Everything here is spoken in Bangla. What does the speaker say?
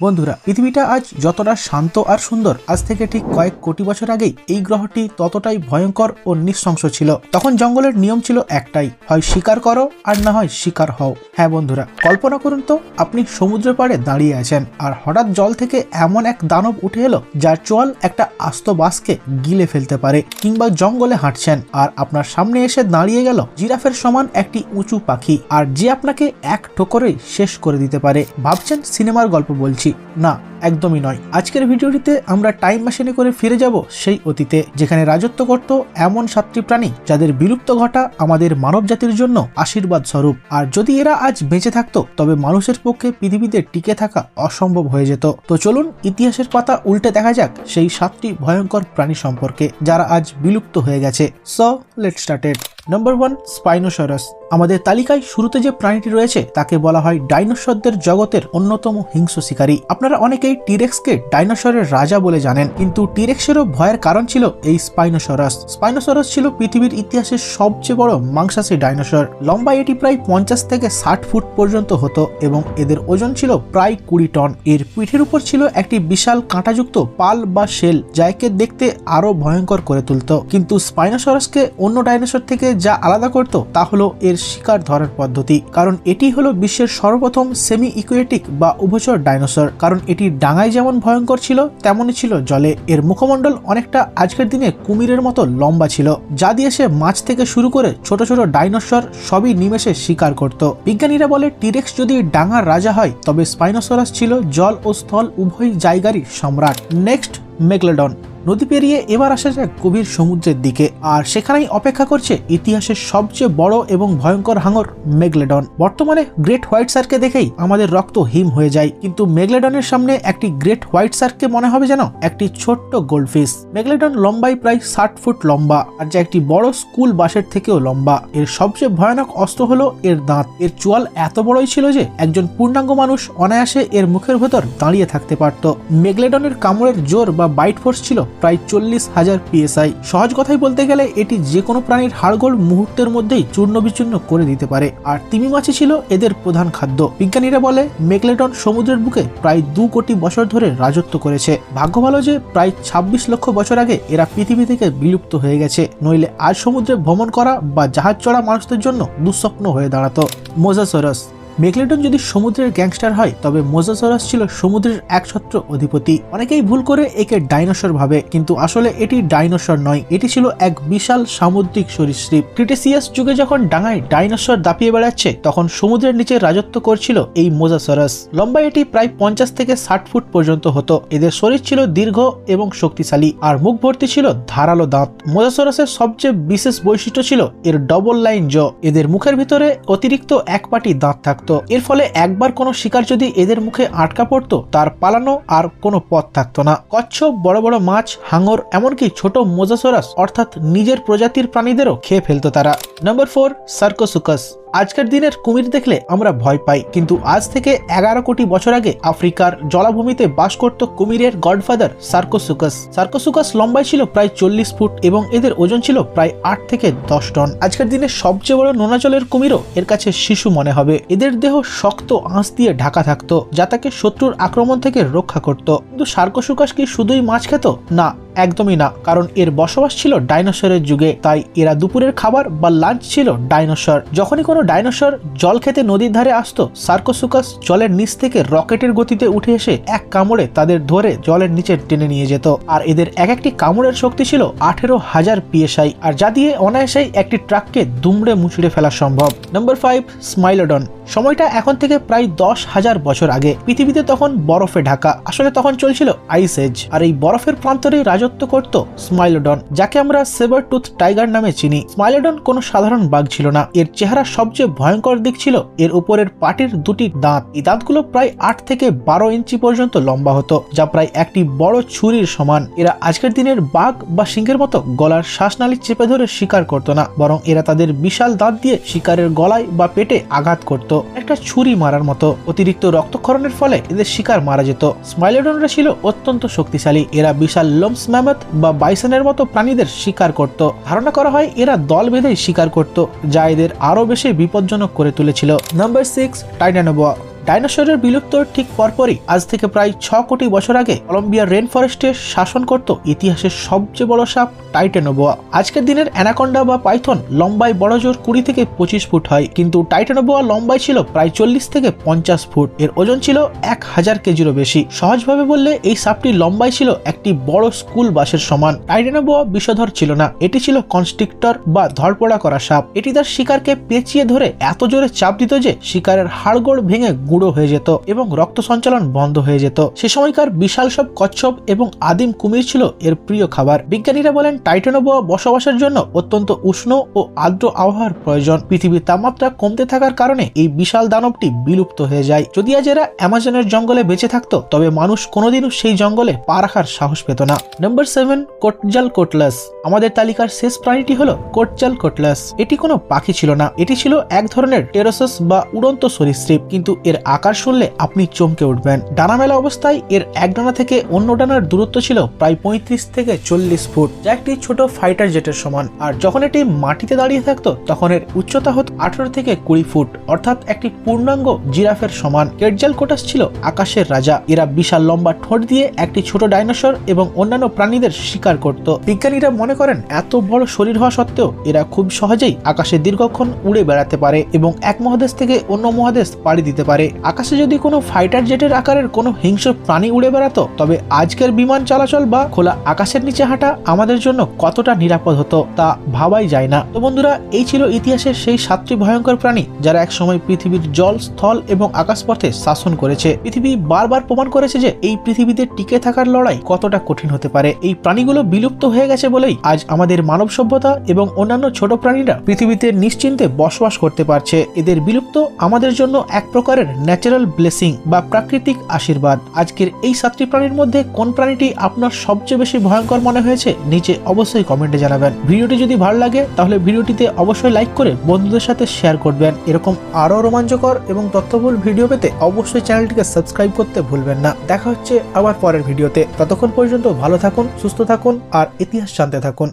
বন্ধুরা, পৃথিবীটা আজ যতটা শান্ত আর সুন্দর, আজ থেকে ঠিক কয়েক কোটি বছর আগেই এই গ্রহটি ততটাই ভয়ঙ্কর ও নৃশংস ছিল। তখন জঙ্গলের নিয়ম ছিল একটাই, হয় শিকার করো আর না হয় শিকার হও। হ্যাঁ বন্ধুরা, কল্পনা করুন তো, আপনি সমুদ্রের পাড়ে দাঁড়িয়ে আছেন আর হঠাৎ জল থেকে এমন এক দানব উঠে এলো, যার চোয়াল একটা আস্ত বাসকে গিলে ফেলতে পারে কিংবা জঙ্গলে হাঁটছেন আর আপনার সামনে এসে দাঁড়িয়ে গেল জিরাফের সমান একটি উঁচু পাখি। আর যে আপনাকে এক ঠোকরেই শেষ করে দিতে পারে। ভাবছেন সিনেমার গল্প বলছি। না। একদমই নয়। আজকের ভিডিওটিতে আমরা টাইম মেশিনে করে ফিরে যাব সেই অতীতে, যেখানে রাজত্ব করত এমন সাতটি প্রাণী যাদের বিলুপ্ত ঘটা আমাদের মানব জাতির জন্য আশীর্বাদ স্বরূপ। আর যদি এরা আজ বেঁচে থাকতো, তবে মানুষের পক্ষে পৃথিবীতে টিকে থাকা অসম্ভব হয়ে যেত। তো চলুন, ইতিহাসের পাতা উল্টে দেখা যাক সেই সাতটি ভয়ঙ্কর প্রাণী সম্পর্কে, যারা আজ বিলুপ্ত হয়ে গেছে। So let started number one Spinosaurus আমাদের তালিকায় শুরুতে যে প্রাণীটি রয়েছে, তাকে বলা হয় ডাইনোসরদের জগতের অন্যতম হিংস্র শিকারী। আপনারা অনেকেই টিরেক্সকে ডাইনোসরের রাজা বলে জানেন, কিন্তু টিরেক্সেরও ভয়ের কারণ ছিল এই স্পাইনোসরাস। স্পাইনোসরাস ছিল পৃথিবীর ইতিহাসের সবচেয়ে বড় মাংসাশী ডাইনোসর। লম্বা এটি প্রায় পঞ্চাশ থেকে ষাট ফুট পর্যন্ত হতো এবং এদের ওজন ছিল প্রায় কুড়ি টন। এর পিঠের উপর ছিল একটি বিশাল কাঁটাযুক্ত পাল বা শেল যা একে দেখতে আরও ভয়ঙ্কর করে তুলত। কিন্তু স্পাইনোসরাসকে অন্য ডাইনোসর থেকে যা আলাদা করত, তা হলো এর শিকার ধরার পদ্ধতি। কারণ এটি হলো বিশ্বের সর্বপ্রথম সেমি ইকুয়েটিক বা উভচর ডাইনোসর। কারণ এটি ডাঙায় যেমন ভয়ঙ্কর ছিল, তেমনই ছিল জলে। এর মুখমণ্ডল অনেকটা আজকের দিনে কুমিরের মতো লম্বা ছিল, যা দিয়ে সে মাছ থেকে শুরু করে ছোট ছোট ডাইনোসর সবই নিমেষে শিকার করত। বিজ্ঞানীরা বলে, টিরেক্স যদি ডাঙার রাজা হয়, তবে স্পাইনোসরাস ছিল জল ও স্থল উভয় জায়গারই সম্রাট। Next, Megalodon. নদী পেরিয়ে এবার আসা যাক গভীর সমুদ্রের দিকে। আর সেখানেই অপেক্ষা করছে ইতিহাসের সবচেয়ে বড় এবং ভয়ঙ্কর হাঙর মেগলেডন। বর্তমানে গ্রেট হোয়াইট সার্ককে দেখেই আমাদের রক্ত হিম হয়ে যায়। কিন্তু মেগলেডনের সামনে একটি গ্রেট হোয়াইট সার্ককে মনে হবে যেন একটি ছোট্ট গোল্ডফিশ। মেগলেডন লম্বাই প্রায় ষাট ফুট লম্বা আর যা একটি বড় স্কুল বাসের থেকেও লম্বা। এর সবচেয়ে ভয়ানক অস্ত্র হলো এর দাঁত। এর চোয়াল এত বড়ই ছিল যে একজন পূর্ণাঙ্গ মানুষ অনায়াসে এর মুখের ভেতর দাঁড়িয়ে থাকতে পারত। মেগলেডনের কামড়ের জোর বা বাইট ফোর্স ছিল প্রায় চল্লিশ হাজার পিএসআই সহজ কথাই বলতে গেলে, এটি যে কোনো প্রাণীর হাড়গোড় মুহূর্তের মধ্যেই চূর্ণ বিচূর্ণ করে দিতে পারে। আর তিমি মাছি ছিল এদের প্রধান খাদ্য। বিজ্ঞানীরা বলে মেকলেটন সমুদ্রের বুকে প্রায় দু কোটি বছর ধরে রাজত্ব করেছে। ভাগ্য ভালো যে, প্রায় ছাব্বিশ লক্ষ বছর আগে এরা পৃথিবী থেকে বিলুপ্ত হয়ে গেছে। নইলে আজ সমুদ্রে ভ্রমণ করা বা জাহাজ চড়া মানুষদের জন্য দুঃস্বপ্ন হয়ে দাঁড়াতো। মোজাসরাস মেগলেটন যদি সমুদ্রের গ্যাংস্টার হয়, তবে মোজাসরাস ছিল সমুদ্রের একছত্র অধিপতি। অনেকেই ভুল করে একে ডাইনোসর ভাবে, কিন্তু আসলে এটি ডাইনোসর নয়, এটি ছিল এক বিশাল সামুদ্রিক সরীসৃপ। ক্রিটেসিয়াস যুগে যখন ডাঙায় ডাইনোসর দাপিয়ে বেড়াচ্ছে, তখন সমুদ্রের নিচে রাজত্ব করছিল এই মোজাসরাস। লম্বা এটি প্রায় পঞ্চাশ থেকে ষাট ফুট পর্যন্ত হতো। এদের শরীর ছিল দীর্ঘ এবং শক্তিশালী, আর মুখ ভর্তি ছিল ধারালো দাঁত। মোজাসরাসের সবচেয়ে বিশেষ বৈশিষ্ট্য ছিল এর ডবল লাইন জ এদের মুখের ভিতরে অতিরিক্ত এক পাটি দাঁত থাকতো। এর ফলে একবার কোনো শিকার যদি এদের মুখে আটকা পড়তো, তার পালানো আর কোনো পথ থাকতো না। কচ্ছপ, বড় বড় মাছ, হাঙর, এমনকি ছোট মোজাসোরাস, অর্থাৎ নিজের প্রজাতির প্রাণীদেরও খেয়ে ফেলতো তারা। Number four, Sarcosuchus. আজকের দিনের কুমির দেখলে আমরা ভয় পাই, কিন্তু আজ থেকে এগারো কোটি বছর আগে আফ্রিকার জলাভূমিতে বাস করত কুমিরের গডফাদার সার্কোসুকাস। সার্কোসুকাস লম্বাই ছিল প্রায় চল্লিশ ফুট এবং এদের ওজন ছিল প্রায় আট থেকে দশ টন। আজকের দিনে সবচেয়ে বড় নোনাজলের কুমিরও এর কাছে শিশু মনে হবে। এদের দেহ শক্ত আঁশ দিয়ে ঢাকা থাকতো, যা তাকে শত্রুর আক্রমণ থেকে রক্ষা করত। কিন্তু সার্কোসুকাস কি শুধুই মাছ খেত? না, একদমই না, কারণ এর বসবাস ছিল ডাইনোসরের যুগে। তাই এরা দুপুরের খাবার বা লাঞ্চ ছিল ডাইনোসর। যখনই কোনো ডাইনোসর জল খেতে নদীর ধারে আসতো। সার্কোসুকাস জলের নিচ থেকে রকেটের গতিতে উঠে এসে এক কামড়ে তাদের ধরে জলের নিচে টেনে নিয়ে যেত। আর এদের এক একটি কামড়ের শক্তি ছিল আঠেরো হাজার পিএসআই। আর যা দিয়ে অনায়াসেই একটি ট্রাককে দুমড়ে মুচড়ে ফেলা সম্ভব। নম্বর ফাইভ স্মাইলোডন সময়টা এখন থেকে প্রায় দশ হাজার বছর আগে। পৃথিবীতে তখন বরফে ঢাকা। আসলে তখন চলছিল আইস এজ আর এই বরফের প্রান্তরেই রাজত্ব করত স্মাইলোডন যাকে আমরা সেবার টুথ টাইগার নামে চিনি। স্মাইলোডন কোনো সাধারণ বাঘ ছিল না। এর চেহারা সবচেয়ে ভয়ঙ্কর দিক ছিল এর উপরের পাটির দুটি দাঁত। এই দাঁতগুলো প্রায় আট থেকে বারো ইঞ্চি পর্যন্ত লম্বা হতো, যা প্রায় একটি বড় ছুরির সমান। এরা আজকের দিনের বাঘ বা সিংহের মতো গলার শ্বাসনালী চেপে ধরে শিকার করতো না, বরং এরা তাদের বিশাল দাঁত দিয়ে শিকারের গলায় বা পেটে আঘাত করত। একটা ছুরি মারার মতো অতিরিক্ত রক্তক্ষরণের ফলে এদের শিকার মারা যেত। স্মাইলোডনরা ছিল অত্যন্ত শক্তিশালী। এরা বিশাল লোমস ম্যামথ বা বাইসনের মতো প্রাণীদের শিকার করত। ধারণা করা হয় এরা দল বেঁধেই শিকার করত, যা এদের আরও বেশি বিপজ্জনক করে তুলেছিল। নাম্বার সিক্স টাইটানোবোয়া ডাইনোসরের বিলুপ্তর ঠিক পরপরই আজ থেকে প্রায় ছ কোটি বছর আগে কলম্বিয়ার রেন ফরেস্টে শাসন করত ইতিহাসের সবচেয়ে বড় সাপ টাইটেনোবোয়া। আজকের দিনের অ্যানাকন্ডা বা পাইথন লম্বায় বড় জোর কুড়ি থেকে পঁচিশ ফুট হয়, কিন্তু টাইটেনোবোয়া লম্বায় ছিল প্রায় চল্লিশ থেকে পঞ্চাশ ফুট। এর ওজন ছিল এক হাজার কেজিরও বেশি। সহজভাবে বললে এই সাপটি লম্বায় ছিল একটি বড় স্কুল বাসের সমান। টাইটেনোবোয়া বিষধর ছিল না। এটি ছিল কনস্ট্রিক্টর বা ধরপড়া করা সাপ। এটি তার শিকারকে পেঁচিয়ে ধরে এত জোরে চাপ দিত যে শিকারের হাড়গোড় ভেঙে গুঁড়ো হয়ে যেত এবং রক্ত সঞ্চালন বন্ধ হয়ে যেত। সে সময়কার বিশাল সব কচ্ছপ এবং আদিম কুমির ছিল এর প্রিয় খাবার। বিজ্ঞানীরা বলেন টাইটানোবোয়া বসবাসের জন্য অত্যন্ত উষ্ণ ও আর্দ্র আবহাওয়ার প্রয়োজন। পৃথিবীর তাপমাত্রা কমতে থাকার কারণে এই বিশাল দানবটি বিলুপ্ত হয়ে যায়। যদি আজ এরা অ্যামাজনের জঙ্গলে বেঁচে থাকতো, তবে মানুষ কোনোদিনও সেই জঙ্গলে পা রাখার সাহস পেত না। Number seven, Quetzalcoatlus. আমাদের তালিকার শেষ প্রাণীটি হলো কোটজাল কোটলাস। এটি কোনো পাখি ছিল না। এটি ছিল এক ধরনের টেরোসাস বা উড়ন্ত সরীসৃপ, কিন্তু এর আকার শুনলে আপনি চমকে উঠবেন। ডানা মেলা অবস্থায় এর এক ডানা থেকে অন্য ডানার দূরত্ব ছিল প্রায় পঁয়ত্রিশ থেকে চল্লিশ ফুট, যা একটি ছোট ফাইটার জেটের সমান। আর যখন এটি মাটিতে দাঁড়িয়ে থাকতো, তখন এর উচ্চতা হতো আঠারো থেকে কুড়ি ফুট, অর্থাৎ একটি পূর্ণাঙ্গ জিরাফের সমান। কেটজাল কোটাস ছিল আকাশের রাজা। এরা বিশাল লম্বা ঠোঁট দিয়ে একটি ছোট ডাইনোসর এবং অন্যান্য প্রাণীদের শিকার করত। বিজ্ঞানীরা মনে করেন, এত বড় শরীর হওয়া সত্ত্বেও এরা খুব সহজেই আকাশে দীর্ঘক্ষণ উড়ে বেড়াতে পারে এবং এক মহাদেশ থেকে অন্য মহাদেশ পাড়ি দিতে পারে। আকাশে যদি কোনো ফাইটার জেটের আকারের কোনো হিংস্র প্রাণী উড়ে বেড়াতো, তবে আজকের বিমান চলাচল বা খোলা আকাশের নিচে হাঁটা আমাদের জন্য কতটা নিরাপদ হতো তা ভাবাই যায় না। তো বন্ধুরা, এই ছিল ইতিহাসের সেই সাতটি ভয়ঙ্কর প্রাণী যারা একসময় পৃথিবীর জল, স্থল এবং আকাশপথে শাসন করেছে। পৃথিবী বারবার প্রমাণ করেছে যে এই পৃথিবীতে টিকে থাকার লড়াই কতটা কঠিন হতে পারে। এই প্রাণীগুলো বিলুপ্ত হয়ে গেছে বলেই আজ আমাদের মানব সভ্যতা এবং অন্যান্য ছোট প্রাণীরা পৃথিবীতে নিশ্চিন্তে বসবাস করতে পারছে। এদের বিলুপ্ত আমাদের জন্য এক প্রকারের ন্যাচারাল ব্লেসিং বা প্রাকৃতিক আশীর্বাদ। আজকের এই সাতটি প্রাণীর মধ্যে কোন প্রাণীটি আপনার সবচেয়ে বেশি ভয়ঙ্কর মনে হয়েছে, নিচে অবশ্যই কমেন্টে জানাবেন। ভিডিওটি যদি ভালো লাগে, তাহলে ভিডিওটিতে অবশ্যই লাইক করে বন্ধুদের সাথে শেয়ার করবেন। এরকম আরও রোমাঞ্চকর এবং তথ্যবহুল ভিডিও পেতে অবশ্যই চ্যানেলটিকে সাবস্ক্রাইব করতে ভুলবেন না। দেখা হচ্ছে আবার পরের ভিডিওতে ততক্ষণ পর্যন্ত ভালো থাকুন, সুস্থ থাকুন, আর ইতিহাস জানতে থাকুন।